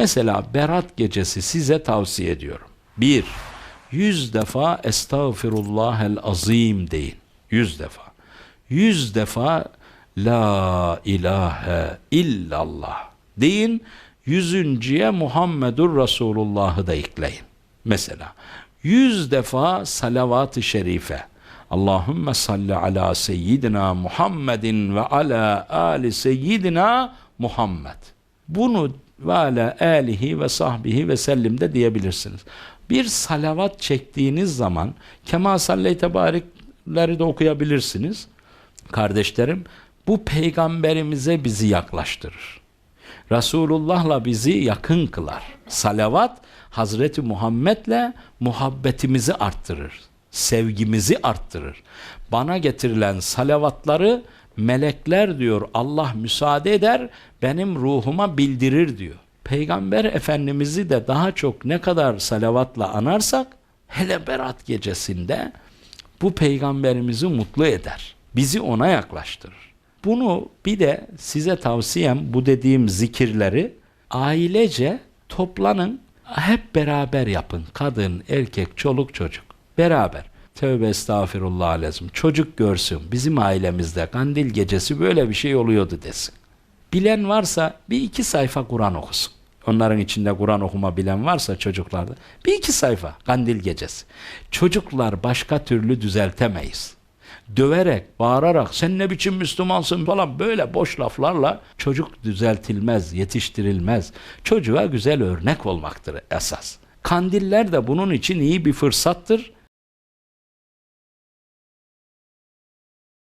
Mesela berat gecesi size tavsiye ediyorum. Bir, yüz defa estağfirullahel azim deyin. Yüz defa. Yüz defa la ilahe illallah deyin. Yüzüncüye Muhammedur Resulullah'ı da ekleyin. Mesela yüz defa salavat-ı şerife. Allahümme salli ala seyyidina Muhammedin ve ala ali seyyidina Muhammed. Bunu ve ala alihi ve sahbihi ve sellim de diyebilirsiniz. Bir salavat çektiğiniz zaman kema salleyte barikleri de okuyabilirsiniz. Kardeşlerim bu peygamberimize bizi yaklaştırır. Resulullah'la bizi yakın kılar. Salavat Hazreti Muhammed'le muhabbetimizi arttırır. Sevgimizi arttırır. Bana getirilen salavatları melekler diyor Allah müsaade eder benim ruhuma bildirir diyor. Peygamber Efendimiz'i de daha çok ne kadar salavatla anarsak hele berat gecesinde bu peygamberimizi mutlu eder. Bizi ona yaklaştırır. Bunu bir de size tavsiyem bu dediğim zikirleri ailece toplanın hep beraber yapın. Kadın, erkek, çoluk, çocuk. Beraber. Tövbe estağfirullah alezim. Çocuk görsün. Bizim ailemizde kandil gecesi böyle bir şey oluyordu desin. Bilen varsa bir iki sayfa Kur'an okusun. Onların içinde Kur'an okuma bilen varsa çocuklarda bir iki sayfa kandil gecesi. Çocuklar başka türlü düzeltemeyiz. Döverek, bağırarak sen ne biçim Müslümansın falan böyle boş laflarla çocuk düzeltilmez, yetiştirilmez. Çocuğa güzel örnek olmaktır esas. Kandiller de bunun için iyi bir fırsattır.